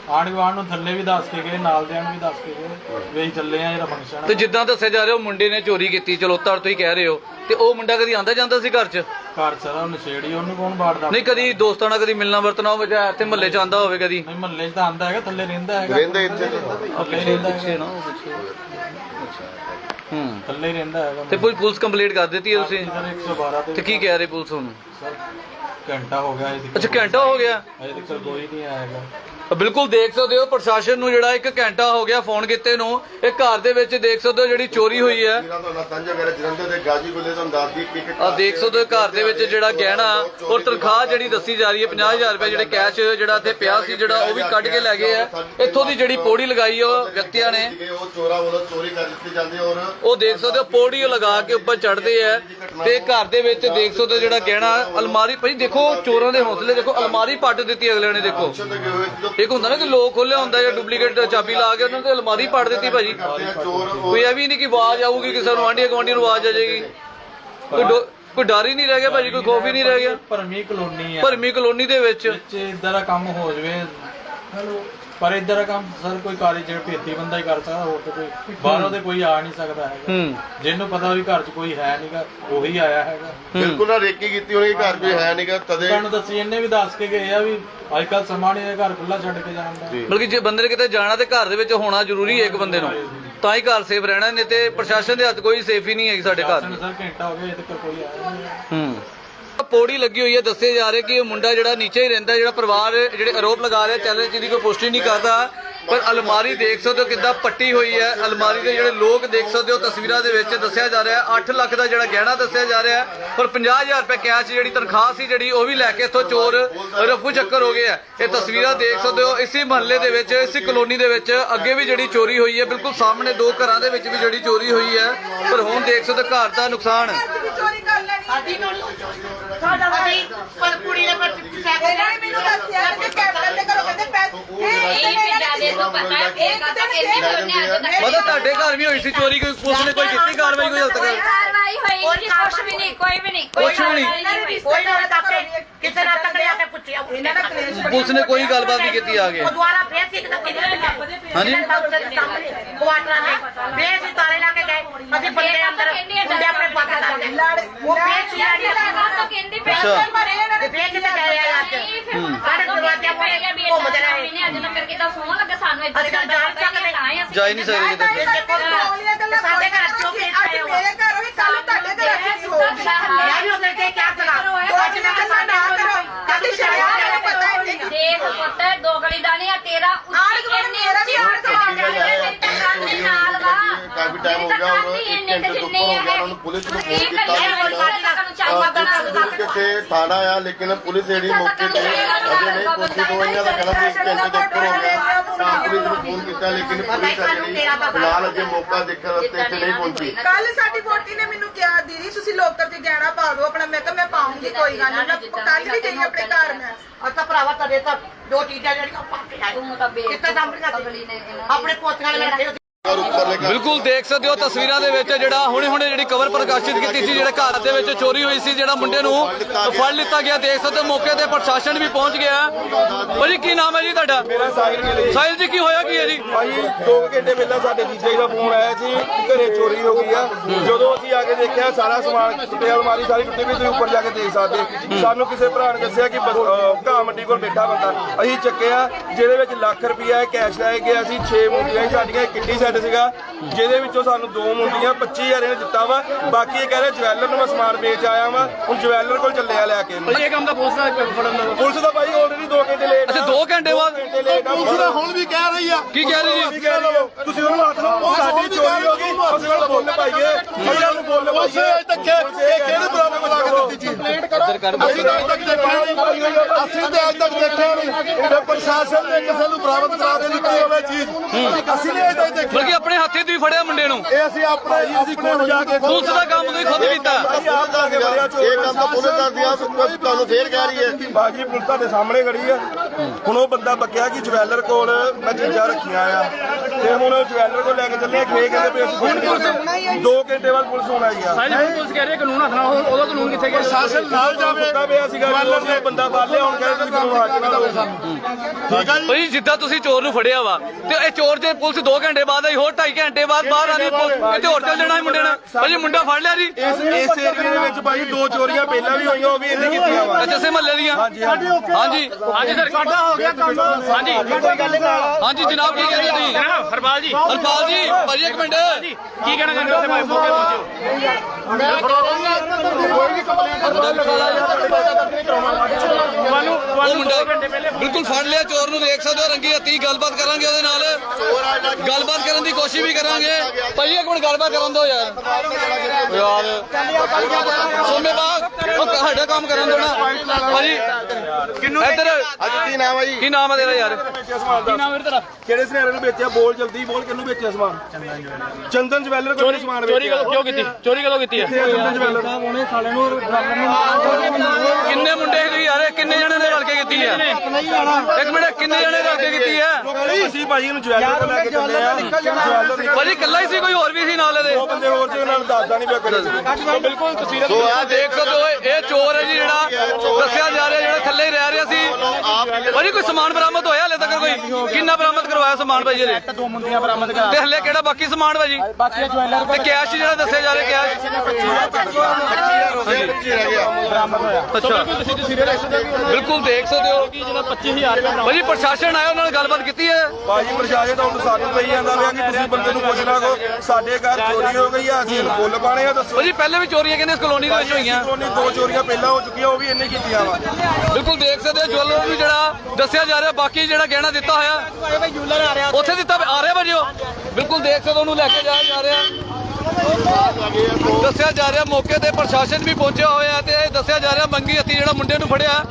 ਆਂਢ ਗੁਆਂਢ ਨੂੰ ਥੱਲੇ ਵੀ ਦੱਸ ਕੇ ਗਏ ਨਾਲ ਦਿਆਂ ਨੂੰ ਵੀ ਦੱਸ ਕੇ ਗਏ ਵੀ ਅਸੀਂ ਚੱਲੇ ਆ ਜਿਹੜਾ ਫੰਕਸ਼ਨ ਤੇ ਜਿੱਦਾਂ ਦੱਸਿਆ ਜਾ ਰਿਹਾ ਉਹ ਮੁੰਡੇ ਨੇ ਚੋਰੀ ਕੀਤੀ ਚਲੋ ਤੜ ਤੁਸੀਂ ਕਹਿ ਰਹੇ ਹੋ। ਤੇ ਉਹ ਮੁੰਡਾ ਕਦੀ ਆਂਦਾ ਜਾਂਦਾ ਸੀ ਘਰ 'ਚ? ਘਰ ਸਾਰਾ ਨਸ਼ੇੜੀ ਉਹਨੂੰ ਕੌਣ ਬਾੜਦਾ ਨਹੀਂ ਕਦੀ ਦੋਸਤਾਂ ਨਾਲ ਕਦੀ ਮਿਲਣਾ ਵਰਤਣਾ ਹੋਵੇ ਜਾਂ ਇੱਥੇ ਮਹੱਲੇ ਚ ਆਂਦਾ ਹੋਵੇ ਕਦੀ? ਨਹੀਂ ਮਹੱਲੇ 'ਚ ਤਾਂ ਆਂਦਾ ਹੈਗਾ ਥੱਲੇ ਰਹਿੰਦਾ ਹੈਗਾ। ਰਹਿੰਦੇ ਇੱਥੇ। ਨੇ ਥੱਲੇ ਹੀ ਰਹਿੰਦਾ ਹੈਗਾ। ਹੂੰ। ਥੱਲੇ ਰਹਿੰਦਾ ਹੈਗਾ ਤੇ ਕੋਈ ਪੁਲਿਸ ਕੰਪਲੀਟ ਕਰ ਦਿੱਤੀ ਹੈ ਤੁਸੀਂ? ਸਰ 112 ਤੇ ਤੇ ਕੀ ਕਹਿ ਰਹੀ ਪੁਲਿਸ ਹੁਣ? ਸਰ ਘੰਟਾ ਹੋ ਗਿਆ ਅਜੇ ਅੱਛਾ ਘੰਟਾ ਹੋ ਗਿਆ? ਅਜੇ ਤੱਕ ਕੋਈ ਨਹੀਂ ਆਇਆ ਹੈਗਾ। ਬਿਲਕੁਲ ਦੇਖ ਸਕਦੇ ਹੋ ਪ੍ਰਸ਼ਾਸਨ ਨੂੰ ਜਿਹੜਾ ਇੱਕ ਘੰਟਾ ਹੋ ਗਿਆ ਫੋਨ ਕੀਤੇ ਨੂੰ। ਇਹ ਘਰ ਦੇ ਵਿੱਚ ਦੇਖ ਸਕਦੇ ਹੋ ਜਿਹੜੀ ਚੋਰੀ ਹੋਈ ਹੈ। ਜਿਹੜਾ ਵਗੈਰਾ ਜਲੰਧਰ ਦੇ ਦੱਸਦੀ ਕਿ ਆ ਦੇਖ ਸਕਦੇ ਹੋ ਘਰ ਦੇ ਵਿੱਚ ਜਿਹੜਾ ਗਹਿਣਾ ਔਰ ਤਨਖਾਹ ਜਿਹੜੀ ਦੱਸੀ ਜਾ ਰਹੀ ਹੈ 50000 ਰੁਪਏ ਜਿਹੜੇ ਕੈਸ਼ ਜਿਹੜਾ ਇੱਥੇ ਪਿਆ ਸੀ ਜਿਹੜਾ ਉਹ ਵੀ ਕੱਢ ਕੇ ਲੈ ਗਏ ਆ। ਇੱਥੋਂ ਦੀ ਜਿਹੜੀ ਪੌੜੀ ਲਗਾਈ ਹੈ ਉਹ ਵਿਅਕਤੀਆਂ ਨੇ। ਉਹ ਚੋਰਾ ਵੱਲੋਂ ਚੋਰੀ ਕਰ ਦਿੱਤੀ ਜਾਂਦੀ ਔਰ ਉਹ ਦੇਖ ਸਕਦੇ ਹੋ ਪੌੜੀ ਲਗਾ ਕੇ ਉੱਪਰ ਚੜਦੇ ਆ। ਤੇ ਘਰ ਦੇ ਵਿੱਚ ਦੇਖ ਸਕਦੇ ਹੋ ਜਿਹੜਾ ਗਹਿਣਾ ਅਲਮਾਰੀ ਭਾਈ ਦੇਖੋ ਚੋਰਾਂ ਦੇ ਹੌਸਲੇ ਦੇਖੋ ਅਲਮਾਰੀ ਪੱਟ ਦਿੱਤੀ ਅਗਲੇ ਨੇ ਦੇਖੋ। ਇੱਕ ਹੁੰਦਾ ਨਾ ਕਿ ਲੋਕ ਖੋਲਿਆ ਹੁੰਦਾ ਜਾਂ ਡੁਪਲੀਕੇਟ ਚਾਬੀ ਲਾ ਕੇ ਉਹਨਾਂ ਤੇ ਅਲਮਾਰੀ ਪੱਟ ਦਿੱਤੀ ਭਾਜੀ। ਕੋਈ ਇਹ ਵੀ ਨਹੀਂ ਕਿ ਆਵਾਜ਼ ਆਊਗੀ ਕਿਸੇ ਨੂੰ ਆਂਢੀ ਗੁਆਂਢੀ ਨੂੰ ਆਵਾਜ਼ ਆ ਜਾਏਗੀ। ਕੋਈ ਡੋ- ਕੋਈ ਡਰ ਹੀ ਨਹੀਂ ਰਹਿ ਗਿਆ ਭਾਜੀ ਕੋਈ ਖੌਫ ਹੀ ਨਹੀਂ ਰਹਿ ਗਿਆ। ਭਰਮੀ ਕਲੋਨੀ ਆ। ਭਰਮੀ ਕਲੋਨੀ ਦੇ ਵਿੱਚ। ਵਿੱਚ ਇਦਾਂ ਦਾ ਕੰਮ ਹੋ ਜਵੇ ਪਰ ਇਦਾਂ ਦਾ ਕੰਮ ਸਰ ਕੋਈ ਕਾਲੀ ਜਿਹੜਾ ਭੇਤੀ ਬੰਦਾ ਹੀ ਕਰ ਸਕਦਾ ਹੋਰ ਤਾਂ ਕੋਈ ਬਾਹਰੋਂ ਤੇ ਕੋਈ ਆ ਨਹੀਂ ਸਕਦਾ ਹੈਗਾ। ਹੂੰ। ਜਿਹਨੂੰ ਪਤਾ ਵੀ ਘਰ 'ਚ ਕੋਈ ਹੈ ਨਹੀਂਗਾ ਉਹੀ ਆਇਆ ਹੈਗਾ। ਬਿਲਕੁਲ ਨਾ ਰੇਕੀ ਕੀਤੀ ਉਹਨੇ ਘਰ ਕੋਈ ਹੈ। ਨਹੀਂਗਾ ਤਦੇ ਤੁਹਾਨੂੰ ਦੱਸੀ ਇਹਨੇ ਵੀ ਦੱਸ ਕੇ ਗਏ ਆ ਵੀ ਅੱਜ ਕੱਲ ਸਮਾਂ ਨਹੀਂ ਹੈ ਘਰ ਖੁੱਲਾ ਛੱਡ ਕੇ ਜਾਣ ਦਾ। ਬਲਕਿ ਜੇ ਬੰਦੇ ਨੇ ਕਿਤੇ ਜਾਣਾ ਤੇ ਘਰ ਦੇ ਵਿੱਚ ਹੋਣਾ ਜ਼ਰੂਰੀ ਹੈ ਇੱਕ ਬੰਦੇ ਨੂੰ ਤਾਂ ਹੀ ਘਰ ਸੇਫ ਰਹਿਣਾ ਨਹੀਂ ਤੇ ਪ੍ਰਸ਼ਾਸਨ ਦੇ ਹੱਥ ਕੋਈ ਸੇਫ ਹੀ ਨਹੀਂ ਹੈ ਸਾਡੇ ਘਰ ਸਰ ਘੰਟਾ ਹੋ ਗਿਆ ਅਜੇ ਤੱਕ ਕੋਈ ਆਇਆ ਨਹੀਂ। ਹੂੰ। ਪੌੜੀ ਲੱਗੀ ਹੋਈ ਹੈ ਦੱਸਿਆ ਜਾ ਰਿਹਾ ਕਿ ਇਹ ਮੁੰਡਾ ਜਿਹੜਾ ਨੀਚੇ ਹੀ ਰਹਿੰਦਾ ਜਿਹੜਾ ਪਰਿਵਾਰ ਜਿਹੜੇ ਆਰੋਪ ਲਗਾ ਰਿਹਾ, ਚੱਲ ਜਿਹਦੀ ਕੋਈ ਪੁਸ਼ਟੀ ਨਹੀਂ ਕਰਦਾ। ਪਰ ਅਲਮਾਰੀ ਦੇਖ ਸਕਦੇ ਹੋ ਕਿੱਦਾਂ ਪੱਟੀ ਹੋਈ ਹੈ। ਅਲਮਾਰੀ ਦੇ ਜਿਹੜੇ ਲੋਕ ਦੇਖ ਸਕਦੇ ਹੋ, ਤਸਵੀਰਾਂ ਦੇ ਵਿੱਚ ਦੱਸਿਆ ਜਾ ਰਿਹਾ 8 ਲੱਖ ਦਾ ਜਿਹੜਾ ਗਹਿਣਾ ਦੱਸਿਆ ਜਾ ਰਿਹਾ ਪਰ 50000 ਰੁਪਏ ਕੈਸ਼ ਜਿਹੜੀ ਤਨਖਾਹ ਸੀ ਜਿਹੜੀ, ਉਹ ਵੀ ਲੈ ਕੇ ਇੱਥੋਂ ਚੋਰ ਰਫੂ ਚੱਕਰ ਹੋ ਗਏ ਆ ਇਹ ਤਸਵੀਰਾਂ ਦੇਖ ਸਕਦੇ ਹੋ, ਇਸੇ ਮਹੱਲੇ ਦੇ ਵਿੱਚ, ਇਸੇ ਕਲੋਨੀ ਦੇ ਵਿੱਚ ਅੱਗੇ ਵੀ ਜਿਹੜੀ ਚੋਰੀ ਹੋਈ ਹੈ, ਬਿਲਕੁਲ ਸਾਹਮਣੇ ਦੋ ਘਰਾਂ ਦੇ ਵਿੱਚ ਵੀ ਜਿਹੜੀ ਚੋਰੀ ਹੋਈ ਹੈ। ਪਰ ਹੁਣ ਦੇਖ ਸਕਦੇ ਹੋ ਘਰ ਦਾ ਨੁਕਸਾਨ। ਸਾਡੀ ਨੋਣੀ ਸਾਡਾ ਭਾਈ ਪਰ ਕੁੜੀ ਨੇ ਪਰ ਸਾਈਕਲ ਇਹਨਾਂ ਨੇ ਮੈਨੂੰ ਦੱਸਿਆ ਕਿ ਕੈਪਟਨ ਦੇ ਘਰੋਂ ਕਹਿੰਦੇ ਪੈਸੇ ਇਹ ਵੀ ਜਿਆਦੇ ਤੋਂ ਪਤਾ ਹੈ ਇਹ ਅੱਜ ਤੱਕ ਮਤਲਬ ਤੁਹਾਡੇ ਘਰ ਵੀ ਹੋਈ ਸੀ ਚੋਰੀ ਕੋਈ ਪੁਲਿਸ ਨੇ ਕੋਈ ਕੀਤੀ ਕਾਰਵਾਈ ਕੋਈ ਹਲ ਕੋਈ ਕਾਰਵਾਈ ਹੋਈ ਨਹੀਂ ਕੁਛ ਵੀ ਨਹੀਂ ਕੋਈ ਵੀ ਨਹੀਂ ਕੁਛ ਵੀ ਨਹੀਂ। ਕਾਰਵਾਈ ਹੋਈ। ਕੋਈ ਨਾ ਤਾਕੇ ਕਿਸੇ ਨਾਲ ਤਕੜਿਆ ਕੇ ਪੁੱਛਿਆ ਇਹਨਾਂ ਦਾ ਕਲੇਸ਼ ਪੁਲਿਸ ਨੇ ਕੋਈ ਗੱਲਬਾਤ ਨਹੀਂ ਕੀਤੀ ਆ ਕੇ ਉਹ ਦੁਆਰਾ ਫੇਰ ਸੀ ਕਿਤੇ ਕਿਤੇ ਹਾਂਜੀ ਕੁਆਟਰਾਂ ਨੇ ਫੇਰ ਸੀ ਤਾਰੇ ਲਾ ਕੇ ਗਏ ਅਸੀਂ ਬੰਦੇ ਅੰਦਰ ਮੁੰਡੇ ਆਪਣੇ ਪਾਕਿਸਤਾਨ ਦੇ ਉਹ ਫੇਰ ਸੀ ਬਾਤ ਤਾਂ ਕਹਿੰਦੀ ਪਈ ਅੱਛਾ। ਤੇ ਫੇਰ ਕਿਤੇ ਗਏ ਆ ਅੱਜ ਫਿਰ ਸਾਡੇ ਦਰਵਾਜ਼ੇ ਵੀ ਘੁੰਮਦੇ ਰਹੇ। ਅੱਜ ਨੰਬਰ ਕਿਦਾਂ ਸੋਹਣਾ ਲੱਗਾ ਸਾਨੂੰ ਇੱਦਾਂ ਅਸੀਂ ਤਾਂ ਜਾ ਨਹੀਂ ਸਕਦੇ। ਤਾਂ ਹੀ ਜਾ ਹੀ ਨਹੀਂ ਸਕਦੇ ਕਿਤੇ ਸਾਡੇ ਘਰ ਚੋਂ ਕੀ ਅੱਜ ਮੇਰੇ ਘਰ ਹੋਈ ਕੱਲ ਤੁਹਾਡੇ ਘਰ ਵਿੱਚ ਹੋਊਗੀ ਮੈਂ ਵੀ ਉਹਦੇ ਤੇ ਕਿਆ ਕਰਾਂ ਅੱਜ ਨਾ ਗੱਲਾਂ ਨਾ ਕਰੋ ਕਦੀ ਸ਼ਰਿਆ ਨੂੰ ਪਤਾ ਹੈ ਨਹੀਂ ਦੇਖ ਪੁੱਤ ਦੋ ਦਾ ਨਹੀਂ ਆ ਤੇਰਾ ਆਂਢ ਉੱਚੀ ਗੁਆਂਢ ਮੇਰਾ ਵੀ ਉੱਚੀ ਆਂਢ ਮੇਰੀ ਤਾਂ ਕੰਨ ਦੇ ਨਾਲ ਵਾ ਕਾਫੀ ਟਾਈਮ ਹੋ ਗਿਆ ਔਰ ਇੱਕ ਘੰਟੇ ਤੋਂ ਉੱਪਰ ਹੋ ਗਿਆ ਉਹਨਾਂ ਨੂੰ ਪੁਲਿਸ ਨੂੰ ਫੋਨ ਕੀਤਾ ਕਿਤੇ ਥਾਣਾ ਆ, ਲੇਕਿਨ ਪੁਲਿਸ ਜਿਹੜੀ ਮੌਕੇ ਤੇ ਅਜੇ ਨਹੀਂ ਪਹੁੰਚੀ ਤੋਂ ਇਹਨਾਂ ਦਾ ਕਹਿਣਾ ਵੀ ਇੱਕ ਘੰਟੇ ਤੋਂ ਉੱਪਰ ਹੋ ਗਿਆ। ਤਾਂ ਪੁਲਿਸ ਨੂੰ ਫੋਨ ਕੀਤਾ ਲੇਕਿਨ ਪੁਲਿਸ ਜਿਹੜੀ ਫਿਲਹਾਲ ਅਜੇ ਮੌਕਾ ਦੇਖਣ ਵਾਸਤੇ ਇੱਥੇ ਨਹੀਂ ਪਹੁੰਚੀ। ਕੱਲ ਸਾਡੀ ਵੋਟੀ ਨੇ ਮੈਨੂੰ ਕਿਹਾ ਦੀਦੀ ਤੁਸੀਂ ਲੋਕਰ 'ਚ ਗਹਿਣਾ ਪਾ ਦਿਓ ਆਪਣਾ ਮੈਂ ਕਿਹਾ ਮੈਂ ਪਾਉਂਗੀ ਕੋਈ ਗੱਲ ਨਹੀਂ ਮੈਂ ਕੱਲ ਵੀ ਗਈ ਆਪਣੇ ਘਰ ਮੈਂ। ਅੱਛਾ ਭਰਾਵਾ ਤਦੇ ਤਾਂ ਦੋ ਚੀਜ਼ਾਂ ਜਿਹੜੀਆਂ ਪਾ ਕੇ ਆਏ। ਤੂੰ ਤਾਂ ਬੇਇੱਜ਼ਤੀ ਕਿੱਥੇ ਸਾਹਮਣੇ ਅਗਲੀ ਨੇ ਇਹਨਾਂ ਆਪਣੇ ਪੋਤਿਆਂ ਨੇ ਬੈਠੇ ਔਰ ਉੱਪਰਲੇ ਘਰ ਬਿਲਕੁਲ ਦੇਖ ਸਕਦੇ ਹੋ ਤਸਵੀਰਾਂ ਦੇ ਵਿੱਚ ਜਿਹੜਾ ਹੁਣੇ ਹੁਣੇ ਜਿਹੜੀ ਖਬਰ ਪ੍ਰਕਾਸ਼ਿਤ ਕੀਤੀ ਸੀ ਜਿਹੜਾ ਘਰ ਦੇ ਵਿੱਚ ਚੋਰੀ ਹੋਈ ਸੀ ਜਿਹੜਾ ਮੁੰਡੇ ਨੂੰ ਫੜ ਲਿੱਤਾ ਗਿਆ। ਦੇਖ ਸਕਦੇ ਹੋ ਮੌਕੇ ਤੇ ਪ੍ਰਸ਼ਾਸਨ ਵੀ ਪਹੁੰਚ ਗਿਆ। ਭਾਜੀ ਕੀ ਨਾਮ ਹੈ ਜੀ ਤੁਹਾਡਾ? ਮੇਰਾ ਸਾਹਿਲ ਮਿਲੇ ਸਾਹਿਲ ਜੀ ਕੀ ਹੋਇਆ ਕੀ ਹੈ ਜੀ? ਭਾਈ 2 ਘੰਟੇ ਪਹਿਲਾਂ ਸਾਡੇ ਜੀਜੇ ਜੀ ਦਾ ਫੋਨ ਆਇਆ ਸੀ ਘਰੇ ਚੋਰੀ ਹੋ ਗਈ ਆ। ਜਦੋਂ ਅਸੀਂ ਆ ਕੇ ਦੇਖਿਆ ਸਾਰਾ ਸਮਾਨ ਟੁੱਟੇ ਅਲਮਾਰੀ ਸਾਰੀ ਟੁੱਟੀ ਵੀ ਤੁਸੀਂ ਉੱਪਰ ਜਾ ਕੇ ਦੇਖ ਸਕਦੇ ਸਾਨੂੰ ਕਿਸੇ ਭਰਾ ਨੇ ਦੱਸਿਆ ਕਿ ਘਾਹ ਮੰਡੀ ਕੋਲ ਬੈਠਾ ਬੰਦਾ। ਅਸੀਂ ਚੱਕਿਆ ਜਿਹਦੇ ਵਿੱਚ ਲੱਖ ਰੁਪਇਆ ਕੈਸ਼ ਲੈ ਗਿਆ ਸੀ 6 ਮੁੰਡੀਆਂ ਸੀ ਸਾਡੀਆਂ ਇੱਕ ਕਿੱਟੀ ਸੈੱਟ ਸੀਗਾ ਜਿਹਦੇ ਵਿੱਚੋਂ ਸਾਨੂੰ ਦੋ ਮੁੰਡੀਆਂ 25000 ਇਹਨੇ ਦਿੱਤਾ ਵਾ। ਬਾਕੀ ਇਹ ਕਹਿ ਰਿਹਾ ਜਵੈਲਰ ਨੂੰ ਮੈਂ ਸਮਾਨ ਵੇਚ ਆਇਆ ਵਾ। ਹੁਣ ਜਵੈਲਰ ਕੋਲ ਚੱਲਿਆ ਲੈ ਕੇ। ਇਹ ਕੰਮ ਦਾ ਪੁਲਿਸ ਦਾ ਫੜਨ ਦਾ ਪੁਲਿਸ ਦਾ ਭਾਈ ਆਲਰੇਡੀ 2 ਘੰਟੇ ਲੇਟ ਅੱਛਾ 2 ਘੰਟੇ ਬਾਅਦ? ਘੰਟੇ ਲੇਟ ਆ। ਪੁਲਿਸ ਦਾ ਹੁਣ ਵੀ ਕਹਿ ਰਹੀ ਆ। ਕੀ ਕਹਿ ਰਹੀ ਜੀ? ਤੁਸੀਂ ਉਹਨੂੰ ਹੱਥ ਲਾਓ। ਸਾਡੀ ਚੋਰੀ ਹੋ ਗਈ। ਅਸੀਂ ਉਹਨੂੰ ਫੁੱਲ ਪਾਈਏ। ਅਸੀਂ ਉਹਨੂੰ ਫੁੱਲ ਪਾਈਏ ਉਸੇ ਅਜੇ ਤੱਕ ਕਿਹੜੇ ਬਰਾਬਰ ਬੁਲਾ ਕੇ ਦਿੱਤੀ ਚੀਜ਼ ਕੰਪਲੇਂਟ ਕਰੋ। ਅਸੀਂ ਤਾਂ ਅਜੇ ਤੱਕ ਦੇਖਿਆ ਨਹੀਂ। ਅਸੀਂ ਤਾਂ ਅਜੇ ਤੱਕ ਦੇਖਿਆ ਨਹੀਂ। ਤੇ ਪ੍ਰਸ਼ਾਸਨ ਨੇ ਕਿਸੇ ਨੂੰ ਬਰਾਮਦ ਕਰਾ ਕੇ ਦਿੱਤੀ ਹੋਵੇ ਚੀਜ਼। ਅਸੀਂ ਨੇ ਅਜੇ ਤੱਕ ਦੇਖਿਆ। ਬਲਕਿ ਆਪਣੇ ਹੱਥੀ ਤੁਸੀਂ ਫੜਿਆ ਮੁੰਡੇ ਨੂੰ। ਇਹ ਅਸੀਂ ਆਪਣਾ ਹੀ ਅਸੀਂ ਖੁਦ ਜਾ ਕੇ ਪੁਲਿਸ ਦਾ ਕੰਮ ਤੁਸੀਂ ਖੁਦ ਕੀਤਾ। ਅਸੀਂ ਆਪ ਜਾ ਕੇ ਵੜਿਆ ਚੋਰ। ਇਹ ਕੰਮ ਤਾਂ ਪੁਲਿਸ ਦੱਸਦੀ ਆ ਤੁਹਾਨੂੰ ਫੇਰ ਕਹਿ ਰਹੀ ਹੈ। ਬਾਜੀ ਪੁਲਿਸ ਤੁਹਾਡੇ ਸਾਹਮਣੇ ਖੜੀ ਆ। ਹੁਣ ਉਹ ਬੰਦਾ ਬਕਿਆ ਕਿ ਜਵੈਲਰ ਕੋਲ ਮੈਂ ਚੀਜ਼ਾਂ ਰੱਖੀਆਂ ਆ। ਤੇ ਹੁਣ ਜਵੈਲਰ ਕੋਲ ਲੈ ਕੇ ਚੱਲੇ ਆ, ਖੇ ਕਹਿੰਦੇ ਅਸੀਂ ਹੁਣ ਪੁਲਿਸ 2 ਘੰਟੇ ਬਾਅਦ ਪੁਲਿਸ ਹੋਣ ਆਈ ਆ। ਪੁਲਿਸ ਕਹਿ ਰਹੀ ਕਾਨੂੰਨ ਹੱਥ ਨਾਲ ਉਹਦਾ ਕਾਨੂੰਨ ਕਿੱਥੇ ਗਿਆ? ਸ਼ਾਸਨ ਨਾਲ ਜਾਵੇ ਸੁੱਤਾ ਪਿਆ ਸੀਗਾ ਅਸੀਂ ਬੰਦਾ ਫੜ ਲਿਆ ਹੁਣ ਕਹਿੰਦੇ ਤੁਸੀਂ ਕਾਨੂੰਨ ਹੱਥ ਨਾਲ ਲਓ। ਸਾਨੂੰ ਭਾਈ ਜਿੱਦਾਂ ਤੁਸੀਂ ਚੋਰ ਨੂੰ ਫੜਿਆ ਵਾ ਤੇ ਇਹ ਚੋਰ ਜੇ ਪੁਲਿਸ 2 ਘੰਟੇ ਬਾਅਦ ਆਈ ਹੋਰ 2.5 ਘੰਟੇ ਬਾਅਦ ਬਾਹਰ ਆਣੀ ਕਿਤੇ ਹੋਰ ਚੱਲ ਜਾਣਾ ਮੁੰਡੇ ਨੇ ਭਾਈ ਮੁੰਡਾ ਫੜ ਲਿਆ ਜੀ। ਇਸ ਇਸ ਏਰੀਏ ਦੇ ਵਿੱਚ ਭਾਈ ਦੋ ਚੋਰੀਆਂ ਪਹਿਲਾਂ ਵੀ ਹੋਈਆਂ ਉਹ ਵੀ ਇਹਨੇ ਕੀਤੀਆਂ ਵਾ। ਅੱਛਾ ਸੇ ਮਹੱਲੇ ਦੀਆਂ? ਹਾਂਜੀ ਹਾਂਜੀ। ਸਰ। ਕਾਟਾ ਹੋ ਗਿਆ ਕੰਮ। ਹਾਂਜੀ। ਹਾਂਜੀ ਜਨਾਬ ਕੀ ਕਹਿੰਦੇ ਤੁਸੀਂ? ਹਰਪਾਲ ਜੀ। ਹਰਪਾਲ ਜੀ ਭਾਜੀ ਇੱਕ ਮਿੰਟ। ਕੀ ਕਹਿਣਾ ਚਾਹੁੰਦੇ ਉੱਥੇ ਮੌਕੇ ਪਹੁੰਚੇ। ਤੁਹਾਨੂੰ ਉਹ ਮੁੰਡਾ ਬਿਲਕੁਲ ਫੜ ਲਿਆ ਚੋਰ ਨੂੰ ਦੇਖ ਸਕਦੇ ਹੋ ਰੰਗੀ ਹੱਤੀ ਗੱਲਬਾਤ ਕਰਾਂਗੇ ਉਹਦੇ ਨਾਲ। ਗੱਲਬਾਤ ਕਰਨ ਦੀ ਕੋਸ਼ਿਸ਼ ਵੀ ਕਰਾਂਗੇ। ਭਾਈ ਇੱਕ ਮਿੰਟ ਗੱਲਬਾਤ ਕਰਨ ਦਿਓ ਯਾਰ। ਯਾਰ ਸੋਮੇ ਬਾਗ ਉਹ ਸਾਡਾ ਕੰਮ ਕਰਨ ਦਿਓ ਨਾ। ਭਾਜੀ ਕਿੰਨੂੰ ਇੱਧਰ। ਅੱਜ ਕੀ ਨਾਮ ਹੈ ਜੀ? ਕੀ ਨਾਮ ਹੈ ਤੇਰਾ ਯਾਰ? ਕੀ ਨਾਮ ਹੈ ਤੇਰਾ ਕਿਹੜੇ ਸੁਨਿਆਰੇ ਨੂੰ ਵੇਚਿਆ? ਬੋਲ ਜਲਦੀ ਬੋਲ ਕਿਹਨੂੰ ਵੇਚਿਆ ਸਮਾਨ? ਚੰਦਨ ਜਵੈਲਰ ਕੋਲ ਸਮਾਨ ਚੋਰੀ ਵੇਚਿਆ ਕਦੋਂ ਕਿਉਂ ਕੀਤੀ? ਚੋਰੀ ਕਦੋਂ ਕੀਤੀ ਹੈ ਚੰਦਨ ਜਵੈਲਰ? ਕਿੰਨੇ ਮੁੰਡੇ ਸੀ ਯਾਰ? ਕਿੰਨੇ ਜਣੇ ਨੇ ਰਲ ਕੇ ਕੀਤੀ ਹੈ ਇੱਕ ਮਿੰਟ ਕਿੰਨੇ ਜਣੇ ਰਲ ਕੇ ਕੀਤੀ ਹੈ ਅਸੀਂ ਭਾਜੀ ਨੂੰ ਜਵੈਲਰ ਕੋਲ ਲੈ ਕੇ ਚੱਲੇ ਆ। ਭਾਜੀ ਇਕੱਲਾ ਹੀ ਸੀ ਕੋਈ ਹੋਰ ਵੀ ਸੀ ਨਾਲ ਇਹਦੇ? ਦੋ ਬੰਦੇ ਹੋਰ ਸੀ ਉਹਨਾਂ ਨੂੰ ਦੱਸਦਾ ਨਹੀਂ ਪਿਆ ਕਰੇ ਬਿਲਕੁਲ ਤਸਵੀਰਾਂ ਸੋ ਆ ਦੇਖ ਸਕਦੇ ਹੋ ਇਹ ਚੋਰ ਹੈ ਜੀ ਜਿਹੜਾ ਦੱਸਿਆ ਜਾ ਰਿਹਾ ਜਿਹੜਾ ਥੱਲੇ ਹੀ ਰਹਿ ਰਿਹਾ ਸੀ। ਭਾਜੀ ਕੋਈ ਸਮਾਨ ਬਰਾਮਦ ਹੋਇਆ ਹਲੇ ਤੱਕ? ਕੋਈ ਕਿੰਨਾ ਬਰਾਮਦ ਕਰਵਾਇਆ ਸਮਾਨ ਭਾਜੀ ਇਹਦੇ? ਦੋ ਮੁੰਦੀਆਂ ਬਰਾਮਦ ਕਰਾ ਤੇ ਹਲੇ ਕਿਹੜਾ ਬਾਕੀ ਸਮਾਨ ਬਾਕੀ ਜਵੈਲਰ ਤੇ ਕੈਸ਼ ਜਿਹੜਾ ਦੱਸਿਆ ਜਾ ਰਿਹਾ ਕੈਸ਼ ਬਿਲਕੁਲ ਦੇਖ ਸਕਦੇ ਹੋ ਕਿ ਜਿਹੜਾ 25000 ਰੁਪਏ ਭਾਜੀ ਪ੍ਰਸ਼ਾਸਨ ਆਇਆ ਉਹਨਾਂ ਨਾਲ ਗੱਲਬਾਤ ਕੀਤੀ ਹੈ ਭਾਜੀ ਪ੍ਰਸ਼ਾਸਨ ਤਾਂ ਹੁਣ ਸਾਨੂੰ ਕਹੀ ਜਾਂਦਾ ਪਿਆ ਕਿ ਤੁਸੀਂ ਬੰਦੇ ਨੂੰ ਪੁੱਛਣਾ ਕੋ ਸਾਡੇ ਘਰ ਚੋਰੀ ਹੋ ਗਈ ਆ ਅਸੀਂ ਇਹਨੂੰ ਫੁੱਲ ਪਾਣੇ ਆ ਦੱਸੋ ਭਾਜੀ ਪਹਿਲੇ ਵੀ ਚੋਰੀਆਂ ਕਹਿੰਦੇ ਇਸ ਕਲੋਨੀ ਦੇ ਵਿੱਚ ਹੋਈਆਂ ਉਹਨੇ ਦੋ ਚੋਰੀਆਂ ਪਹਿਲਾਂ ਹੋ ਚੁੱਕੀਆਂ ਉਹ ਵੀ ਇਹਨੇ ਕੀਤੀਆਂ ਵਾ ਬਿਲਕੁਲ ਦੇਖ ਸਕਦੇ ਹੋ ਜਵੈਲਰ ਨੂੰ ਜਿਹੜਾ ਦੱਸਿਆ ਜਾ ਰਿਹਾ ਬਾਕੀ ਜਿਹੜਾ ਗਹਿਣਾ ਦਿੱਤਾ ਹੋਇਆ ਉੱਥੇ ਦਿੱਤਾ ਆ ਰਿਹਾ ਭਾਜੀ ਉਹ? ਬਿਲਕੁਲ ਦੇਖ ਸਕਦੇ ਹੋ ਉਹਨੂੰ ਲੈ ਕੇ ਜਾਇਆ ਜਾ ਰਿਹਾ। ਦੱਸਿਆ ਜਾ ਰਿਹਾ ਮੌਕੇ ਤੇ ਪ੍ਰਸ਼ਾਸਨ ਵੀ ਪਹੁੰਚਿਆ ਹੋਇਆ ਤੇ ਇਹ ਦੱਸਿਆ ਜਾ ਰਿਹਾ ਮੰਗੀ ਹੱਤੀ ਜਿਹੜਾ ਮੁੰਡੇ ਨੂੰ ਫੜਿਆ।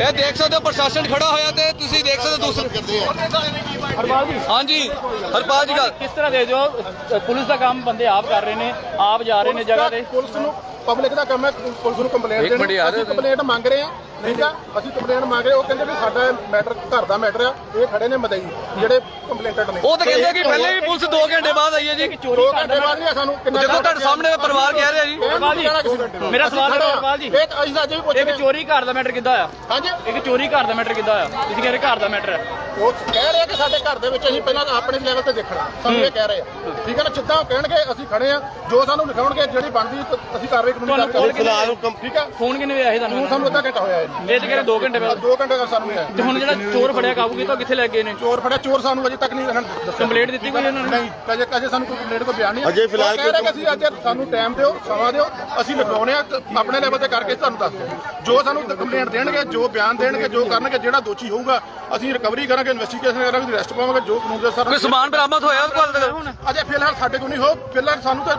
ਇਹ ਦੇਖ ਸਕਦੇ ਹੋ ਪ੍ਰਸ਼ਾਸਨ ਖੜਾ ਹੋਇਆ ਤੇ ਤੁਸੀਂ ਦੇਖ ਸਕਦੇ ਹੋ ਦੂਸਰੇ ਹਰਪਾਲ ਜੀ ਹਾਂਜੀ ਹਰਪਾਲ ਜੀ ਗੱਲ ਕਿਸ ਤਰ੍ਹਾਂ ਦੇ ਜੋ ਪੁਲਿਸ ਦਾ ਕੰਮ ਬੰਦੇ ਆਪ ਕਰ ਰਹੇ ਨੇ ਆਪ ਜਾ ਰਹੇ ਨੇ ਜਗ੍ਹਾ ਤੇ? ਪੁਲਿਸ ਨੂੰ ਪਬਲਿਕ ਦਾ ਕੰਮ ਹੈ ਪੁਲਿਸ ਨੂੰ ਕੰਪਲੇਂਟ ਇੱਕ ਯਾਰ। ਅਸੀਂ ਕੰਪਲੇਂਟ ਮੰਗ ਰਹੇ ਆ ਠੀਕ ਆ? ਅਸੀਂ ਕੰਪਲੇਂਟ ਮੰਗ ਰਹੇ ਉਹ ਕਹਿੰਦੇ ਵੀ ਸਾਡਾ ਮੈਟਰ ਘਰ ਦਾ ਮੈਟਰ ਆ ਇਹ ਖੜੇ ਨੇ ਮਦਈ ਜਿਹੜੇ ਕੰਪਲੇਂਟਡ ਨੇ। ਉਹ ਤਾਂ ਕਹਿੰਦੇ ਕਿ ਪਹਿਲੇ ਵੀ ਪੁਲਿਸ 2 ਘੰਟੇ ਬਾਅਦ ਆਈ ਹੈ ਜੀ। ਦੋ ਘੰਟੇ ਬਾਅਦ ਨਹੀਂ ਸਾਨੂੰ ਕਿੰਨਾ ਜਦੋਂ ਤੁਹਾਡੇ ਸਾਹਮਣੇ ਪਰਿਵਾਰ ਕਹਿ ਰਿਹਾ ਜੀ। ਮੇਰਾ ਸਵਾਲ ਹੈ ਹਰਪਾਲ ਜੀ ਇਹ ਤਾਂ ਅਸੀਂ ਤਾਂ ਅੱਜ ਵੀ ਪੁੱਛ ਇੱਕ ਰਹੇ ਚੋਰੀ ਘਰ ਦਾ ਮੈਟਰ ਕਿੱਦਾਂ ਆ? ਹਾਂਜੀ। ਇੱਕ ਚੋਰੀ ਘਰ ਦਾ ਮੈਟਰ ਕਿੱਦਾਂ ਆ? ਤੁਸੀਂ ਕਹਿ ਰਹੇ ਘਰ ਦਾ ਮੈਟਰ ਹੈ। ਉਹ ਕਹਿ ਰਹੇ ਆ ਕਿ ਸਾਡੇ ਘਰ ਦੇ ਵਿੱਚ ਅਸੀਂ ਪਹਿਲਾਂ ਆਪਣੇ ਲੈਵਲ ਤੇ ਦੇਖਣਾ। ਸਾਨੂੰ ਇਹ ਕਹਿ ਰਹੇ ਆ। ਠੀਕ ਹੈ ਨਾ? ਜਿੱਦਾਂ ਉਹ ਕਹਿਣਗੇ ਅਸੀਂ ਖੜੇ ਆ। ਜੋ ਸਾਨੂੰ ਲਿਖਾਉਣਗੇ ਜਿਹੜੀ ਬਣਦੀ ਅਸੀਂ ਕਾਰਵਾਈ ਕਾਨੂੰਨੀ ਤੁਹਾਨੂੰ ਕਰਾਂਗੇ ਫਿਲਹਾਲ ਠੀਕ ਹੈ ਫੋਨ ਕਿੰਨੇ ਵਜੇ ਆਏ ਹੁਣ ਤੁਹਾਨੂੰ ਸਾਨੂੰ ਅੱਧਾ ਘੰਟਾ ਹੋਇਆ ਹੈ ਇਹ ਤੇ ਕਹਿ ਰਹੇ 2 ਘੰਟੇ ਬਾਅਦ ਦੋ ਘੰਟੇ ਦਾ ਸਾਨੂੰ ਹੈ ਤੇ ਹੁਣ ਜਿਹੜਾ ਚੋਰ ਫੜਿਆ ਕਾਬੂ ਕੀਤਾ ਉਹ ਕਿੱਥੇ ਲੈ ਗਏ ਨੇ? ਚੋਰ ਫੜਿਆ ਚੋਰ ਸਾਨੂੰ ਅਜੇ ਤੱਕ ਨਹੀਂ ਇਹਨਾਂ ਨੇ ਦੱਸਿਆ। ਕੰਪਲੇਂਟ ਦਿੱਤੀ ਕੋਈ ਇਹਨਾਂ ਨੇ? ਨਹੀਂ ਅਜੇ ਅਜੇ ਸਾਨੂੰ ਕੋਈ ਕੰਪਲੇਂਟ ਕੋਈ ਬਿਆਨ ਨਹੀਂ ਅਜੇ ਫਿਲਹਾਲ ਉਹ ਕਹਿ ਰਹੇ ਕਿ ਅਸੀਂ ਅੱਜ ਸਾਨੂੰ ਟਾਈਮ ਦਿਓ ਸਮਾਂ ਦਿਓ ਅਸੀਂ ਲਿਖਾਉਣੇ ਆ ਤੇ ਆਪਣੇ ਲੈਵਲ ਤੇ ਕਰਕੇ ਤੁਹਾਨੂੰ ਦੱਸ ਦਿਓ ਜੋ ਸਾਨੂੰ ਕੰਪਲੇਂਟ ਦੇਣਗੇ ਜੋ ਬਿਆਨ ਦੇਣਗੇ ਜੋ ਕਰਨਗੇ ਜਿਹੜਾ ਦੋਸ਼ੀ ਹੋਊਗਾ ਅਸੀਂ ਰਿਕਵਰੀ ਕਰਾਂਗੇ ਇਨਵੈਸਟੀਗੇਸ਼ਨ ਕਰਾਂਗੇ ਅਰੈਸਟ ਪਾਵਾਂਗੇ ਜੋ ਕਾਨੂੰਨ ਦੇ ਸਰ ਕੋਈ ਸਮਾਨ ਬਰਾਮਦ ਹੋਇਆ ਉਹਦੇ ਕੋਲ ਅਜੇ ਫਿਲਹਾਲ ਸਾਡੇ ਕੋਲ ਨਹੀਂ ਹੋ ਫਿਲਹਾਲ ਸਾਨੂੰ ਤਾਂ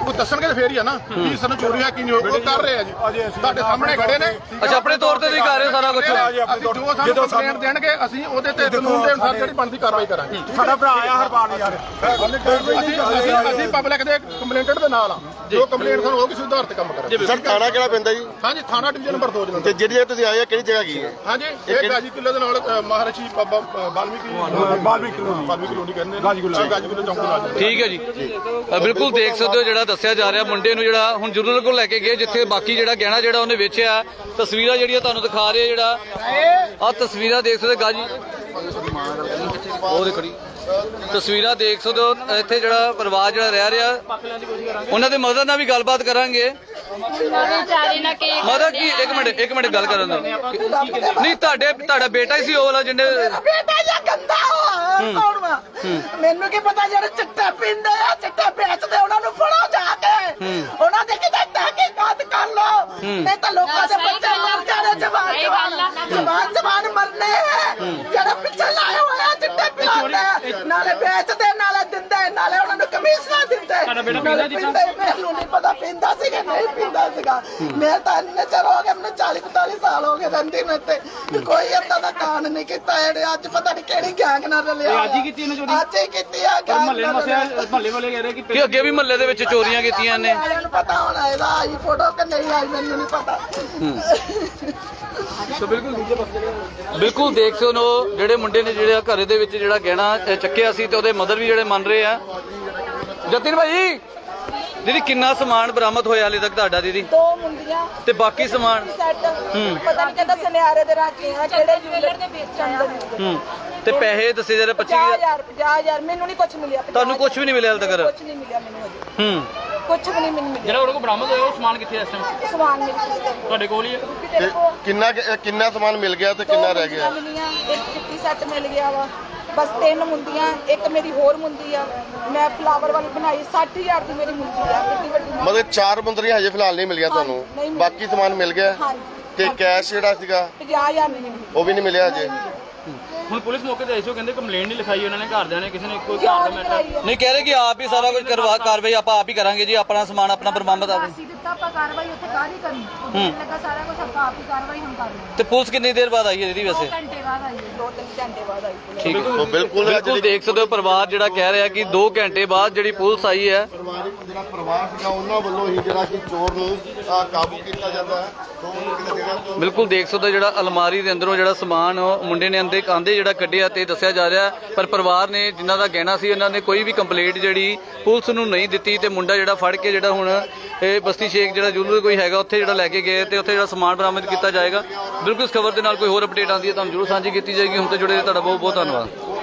ਉਹ ਦੱਸਣਗੇ ਤਾਂ ਫੇਰ ਹੀ ਆ ਨਾ ਕੀ ਸਾਨੂੰ ਚੋਰੀ ਆ ਕੀ ਨਹੀਂ ਹੋ ਉਹ ਕਰ ਰਹੇ ਆ ਜੀ। ਤੁਹਾਡੇ ਸਾਹਮਣੇ ਖੜੇ ਨੇ। ਅੱਛਾ ਆਪਣੇ ਤੌਰ ਤੇ ਤੁਸੀਂ ਕਰ ਰਹੇ ਹੋ ਸਾਰਾ ਕੁਝ ਅਸੀਂ ਜੋ ਸਾਨੂੰ ਕੰਪਲੇਂਟ ਦੇਣਗੇ ਅਸੀਂ ਉਹਦੇ ਤੇ ਕਾਨੂੰਨ ਦੇ ਅਨੁਸਾਰ ਜਿਹੜੀ ਬਣਦੀ ਕਾਰਵਾਈ ਕਰਾਂਗੇ। ਸਾਡਾ ਭਰਾ ਆ ਹਰਪਾਲ ਯਾਰ। ਅਸੀਂ ਅਸੀਂ ਅਸੀਂ ਪਬਲਿਕ ਦੇ ਕੰਪਲੇਂਟਡ ਦੇ ਨਾਲ ਆ। ਜੋ। ਕੰਪਲੇਂਟ ਸਾਨੂੰ ਹੋਊਗੀ ਸੁਧਾਰ ਤੇ ਕੰਮ ਕਰਾਂਗੇ। ਸਰ ਥਾਣਾ ਕਿਹੜਾ ਪੈਂਦਾ ਜੀ? ਹਾਂਜੀ ਥਾਣਾ ਡਿਵੀਜ਼ਨ ਨੰਬਰ 2 ਜਲੰਧਰ ਤੇ ਜਿਹੜੀ ਜਗ੍ਹਾ ਤੁਸੀਂ ਆਏ ਆ ਕਿਹੜੀ ਜਗ੍ਹਾ ਕੀ ਹੈ? ਹਾਂਜੀ ਇਹ ਗਾਜੀ ਕਿਲੋ ਦੇ ਨਾਲ ਮਹਾਰਸ਼ੀ ਬਾਬਾ ਅ, ਵਾਲਮੀਕੀ ਵਾਲਮੀਕੀ ਕਲੋਨੀ ਕਹਿੰਦੇ ਗਾਜੀ ਕਿਲੋ ਗਾਜੀ ਕਿਲੋ ਚੌਂਕ ਦੇ ਨਾਲ। ਠੀਕ ਹੈ ਜੀ। ਬਿਲਕੁਲ ਦੇਖ ਸਕਦੇ ਹੋ ਜਿਹੜਾ ਦੱਸਿਆ ਜਾ ਰਿਹਾ, ਮੁੰਡੇ ਨੂੰ ਜਿਹੜਾ ਹੁਣ ਜੁਰਲ ਕੋਲ ਲੈ ਕੇ ਗਏ, ਜਿੱਥੇ ਬਾਕੀ ਜਿਹੜਾ ਗਹਿਣਾ ਜਿਹੜਾ ਉਹਨੇ ਵੇਚਿਆ, ਤਸਵੀਰਾਂ ਜਿਹੜੀਆਂ ਤੁਹਾਨੂੰ ਦਿਖਾ ਰਹੇ ਜਿਹੜਾ। ਆਹ ਤਸਵੀਰਾਂ ਦੇਖ ਸਕਦੇ ਹੋ, ਗਾਜੀ। ਉਹ ਦੇਖੜੀ ਤਸਵੀਰਾਂ ਦੇਖ ਸਕਦੇ ਹੋ ਇੱਥੇ ਜਿਹੜਾ ਪਰਿਵਾਰ ਜਿਹੜਾ ਰਹਿ ਰਿਹਾ ਉਹਨਾਂ ਦੇ ਮਦਦ ਨਾਲ ਵੀ ਗੱਲਬਾਤ ਕਰਾਂਗੇ। ਨਾ ਕੀ ਮਦਦ ਕੀ ਇੱਕ ਮਿੰਟ ਇੱਕ ਮਿੰਟ ਗੱਲ ਕਰਨ ਦਿਓ। ਨਹੀਂ ਤੁਹਾਡੇ ਤੁਹਾਡਾ ਬੇਟਾ ਹੀ ਸੀ ਉਹ ਵਾਲਾ ਜਿਹਨੇ ਬੇਟਾ ਜਾਂ ਗੰਦਾ ਹੋ ਕੌਣ ਵਾ? ਮੈਨੂੰ ਕੀ ਪਤਾ ਜਿਹੜੇ ਚਿੱਟਾ ਪੀਂਦੇ ਆ ਚਿੱਟਾ ਵੇਚਦੇ ਉਹਨਾਂ ਨੂੰ ਫੜੋ ਜਾ ਕੇ। ਉਹਨਾਂ ਦੇ ਕਿਤੇ ਤਹਿਕੀਕਾਤ ਕਰ ਲੋ ਨਹੀਂ ਤਾਂ ਲੋਕਾਂ ਦੇ ਬੱਚੇ। ਮਰ ਜਾਣੇ ਜਵਾਨ। ਜਵਾਨ ਮਰਨੇ। ਜਿਹੜੇ ਪਿੱਛੇ ਲਾਏ ਹੋਏ ਆ ਚਿੱਟੇ ਨਾਲੇ ਵੇਚਦੇ ਨਾਲੇ ਦਿੰਦੇ ਨਾਲੇ ਉਹਨਾਂ ਨੂੰ ਕਮਿਸ਼ਨਾਂ ਦਿੰਦੇ। ਨਾਲੇ ਪੀਂਦਾ ਮੈਨੂੰ ਨਹੀਂ ਪਤਾ ਪੀਂਦਾ ਸੀ ਕਿ ਨਹੀਂ ਪੀਂਦਾ ਸੀਗਾ। ਮੈਂ ਤਾਂ ਇੰਨੇ ਚਿਰ ਹੋ ਗਏ ਮੈਨੂੰ 40 45 ਸਾਲ ਹੋ ਗਏ ਰਹਿੰਦੀ ਨੂੰ ਤੇ। ਕੋਈ ਏਦਾਂ ਦਾ ਕਾਂਡ ਨਹੀਂ ਕੀਤਾ ਇਹਨੇ ਅੱਜ ਪਤਾ ਨਹੀਂ ਕਿਹੜੀ ਗੈਂਗ ਨਾਲ ਰਲਿਆ ਇਹ ਅੱਜ ਹੀ। ਕੀਤੀ ਇਹਨੇ ਚੋਰੀ? ਅੱਜ ਹੀ ਕੀਤੀ ਆ ਗੈਂਗ ਮਹੱਲੇ ਰਲਿਆ। ਮਹੱਲੇ ਵਾਲੇ ਕਹਿ ਰਹੇ ਕਿ ਕਿ ਅੱਗੇ ਵੀ ਮਹੱਲੇ ਦੇ ਵਿੱਚ ਚੋਰੀਆਂ ਕੀਤੀਆਂ ਨੇ। ਵਾਲਿਆਂ ਨੂੰ ਪਤਾ ਹੋਣਾ ਇਹਦਾ ਆਈ ਫੋਟੋ ਕਿ ਨਹੀਂ ਆਈ ਮੈਨੂੰ ਨਹੀਂ ਪਤਾ। ਬਿਲਕੁਲ ਦੂਜੇ ਪਾਸੇ। ਬਿਲਕੁਲ ਦੇਖ ਹੋ ਜਿਹੜੇ ਮੁੰਡੇ ਨੇ ਜਿਹੜਾ ਘਰੇ ਦੇ ਵਿੱਚ ਜਿਹੜਾ ਗਹਿਣਾ ਚੱਕਿਆ ਸੀ ਤੇ ਉਹਦੇ ਮਦਰ ਵੀ ਜਿਹੜੇ ਮੰਨ ਰਹੇ ਆ। ਜਤਿਨ ਭਾਈ ਦੀਦੀ ਕਿੰਨਾ ਸਮਾਨ ਬਰਾਮਦ ਹੋਇਆ ਹਲੇ ਤੱਕ ਤੁਹਾਡਾ ਦੀਦੀ? ਦੋ ਮੁੰਡੀਆਂ। ਤੇ ਬਾਕੀ ਸਮਾਨ? ਸੈੱਟ ਪਤਾ ਨਹੀਂ ਕਹਿੰਦਾ ਸੁਨਿਆਰੇ ਦੇ ਰਾਖੀ ਆ ਕਿਹੜੇ ਜੁਐਲਰ ਦੇ ਵੇਚਣ ਦੇ ਹੂੰ। ਤੇ ਪੈਸੇ ਦੱਸੇ ਜਰਾ 25000 50000 50000 ਮੈਨੂੰ ਨਹੀਂ ਕੁਝ ਮਿਲਿਆ ਤੁਹਾਨੂੰ ਕੁਝ ਵੀ ਨਹੀਂ ਮਿਲਿਆ ਹਲੇ ਤੱਕ? ਕੁਝ ਨਹੀਂ ਮਿਲਿਆ ਮੈਨੂੰ ਅਜੇ ਹੂੰ। ਕੁਝ ਵੀ ਨਹੀਂ ਮੈਨੂੰ ਮਿਲਿਆ। ਜਿਹੜਾ ਉਹਦੇ ਕੋਲ ਬਰਾਮਦ ਹੋਇਆ ਉਹ ਸਮਾਨ ਕਿੱਥੇ ਹੈ ਇਸ ਟਾਈਮ ਸਮਾਨ ਮਿਲ ਗਿਆ ਤੁਹਾਡੇ ਕੋਲ ਹੀ ਹੈ ਤੇ ਕਿੰਨਾ ਕੁ- ਕਿੰਨਾ ਸਮਾਨ ਮਿਲ ਗਿਆ ਤੇ ਕਿੰਨਾ ਰਹਿ ਗਿਆ? ਮਿਲੀਆਂ ਇੱਕ ਚਿੱਟੀ ਸੈੱਟ ਮਿਲ ਗਿਆ ਵਾ। ਬਸ ਤਿੰਨ ਮੁੰਦੀਆਂ ਇੱਕ ਮੇਰੀ ਹੋਰ ਮੁੰਦੀ ਆ। ਮੈਂ ਫਲਾਵਰ ਵਾਲੀ ਬਣਾਈ 60000 ਦੀ ਮੇਰੀ ਮੁੰਦੀ ਆ ਵੱਡੀ ਵੱਡੀ ਮੁੰਦੀ। ਮਤਲਬ ਚਾਰ ਬੰਦਰੀਆਂ ਹਜੇ ਫਿਲਹਾਲ ਨਹੀਂ ਮਿਲੀਆਂ ਨਹੀਂ ਤੁਹਾਨੂੰ? ਮਿਲੀਆਂ। ਬਾਕੀ ਸਮਾਨ ਮਿਲ ਗਿਆ? ਹਾਂਜੀ ਤੇ ਕੈਸ਼ ਜਿਹੜਾ ਸੀਗਾ? 50000 ਨਹੀਂ ਮਿਲੀ। ਉਹ ਵੀ ਨਹੀਂ ਮਿਲਿਆ ਹਜੇ? ਹੁਣ ਪੁਲਿਸ ਮੌਕੇ ਤੇ ਆਈ ਸੀ ਉਹ ਕਹਿੰਦੇ ਕੰਪਲੇਂਟ ਨਹੀਂ ਲਿਖਾਈ ਉਹਨਾਂ ਨੇ ਘਰਦਿਆਂ ਨੇ ਕਿਸੇ ਨੇ ਕੋਈ ਕਿਉਂ ਘਰ ਦਾ ਨਹੀਂ ਮੈਟਰ ਕਰਾਈ? ਨਹੀਂ ਕਹਿ ਰਹੇ ਕਿ ਆਪ ਹੀ ਸਾਰਾ ਕੁਝ ਕਰਵਾ ਕਾਰਵਾਈ ਆਪਾਂ ਆਪ ਹੀ ਕਰਾਂਗੇ ਜੀ ਆਪਣਾ ਸਮਾਨ ਆਪਣਾ ਬਰਾਮਦ ਆਪ ਅਸੀਂ ਦਿੱਤਾ ਆਪਾਂ ਕਾਰਵਾਈ ਉੱਥੇ ਕਾਹਦੀ ਕਰਨੀ? ਉਹ ਲੱਗਾ ਸਾਰਾ ਕੁਝ ਆਪਾਂ ਆਪ ਹੀ ਕਾਰਵਾਈ ਹੁਣ ਕਰ ਰਹੇ ਹਾਂ ਤੇ ਪੁਲਿਸ ਕਿੰਨੀ ਦੇਰ ਬਾਅਦ ਆਈ ਹੈ ਦੀਦੀ ਵੈਸੇ? ਘੰਟੇ ਬਾਅਦ ਆਈ ਹੈ। ਦੋ ਤਿੰਨ ਘੰਟੇ ਬਾਅਦ ਆਈ ਪੁਲਿਸ। ਠੀਕ ਹੈ। ਬਿਲਕੁਲ ਬਿਲਕੁਲ ਦੇਖ ਸਕਦੇ ਹੋ ਪਰਿਵਾਰ ਜਿਹੜਾ ਕਹਿ ਰਿਹਾ ਕਿ 2 ਘੰਟੇ ਬਾਅਦ ਜਿਹੜੀ ਪੁਲਿਸ ਆਈ ਹੈ ਜਿਹੜਾ ਪਰਿਵਾਰ ਸੀਗਾ ਉਹਨਾਂ ਵੱਲੋਂ ਹੀ ਜਿਹੜਾ ਕਿ ਚੋਰ ਨੂੰ ਅਹ, ਕਾਬੂ ਕੀਤਾ ਜਾਂਦਾ ਹੈ। ਸੋ ਕਿਤੇ ਜਗ੍ਹਾ ਤੋਂ ਬਿਲਕੁਲ ਦੇਖ ਸਕਦੇ ਹੋ ਜਿਹੜਾ ਅਲਮਾਰੀ ਦੇ ਅੰਦਰੋਂ ਜਿਹੜਾ ਸਮਾਨ ਉਹ ਮੁੰਡੇ ਨੇ ਅੰਦੇ ਕਾਂਦੇ ਜਿਹੜਾ ਕੱਢਿਆ ਤੇ ਦੱਸਿਆ ਜਾ ਰਿਹਾ ਪਰ ਪਰਿਵਾਰ ਨੇ ਜਿਨ੍ਹਾਂ ਦਾ ਗਹਿਣਾ ਸੀ ਉਹਨਾਂ ਨੇ ਕੋਈ ਵੀ ਕੰਪਲੇਂਟ ਜਿਹੜੀ ਪੁਲਿਸ ਨੂੰ ਨਹੀਂ ਦਿੱਤੀ ਤੇ ਮੁੰਡਾ ਜਿਹੜਾ ਫੜ ਕੇ ਜਿਹੜਾ ਹੁਣ ਇਹ ਬਸਤੀ ਸ਼ੇਖ ਜਿਹੜਾ ਜੁਲਰ ਕੋਈ ਹੈਗਾ ਉੱਥੇ ਜਿਹੜਾ ਲੈ ਕੇ ਗਏ ਤੇ ਉੱਥੇ ਜਿਹੜਾ ਸਮਾਨ ਬਰਾਮਦ ਕੀਤਾ ਜਾਏਗਾ। ਬਿਲਕੁਲ ਇਸ ਖਬਰ ਦੇ ਨਾਲ ਕੋਈ ਹੋਰ ਅਪਡੇਟ ਆਉਂਦੀ ਹੈ ਤੁਹਾਨੂੰ ਜਰੂਰ ਸਾਂਝੀ ਕੀਤੀ ਜਾਏਗੀ। ਹੁਣ ਤੇ ਜੁੜੇ ਰਹੋ, ਤੁਹਾਡਾ ਬਹੁਤ ਬਹੁਤ ਧੰਨਵਾਦ।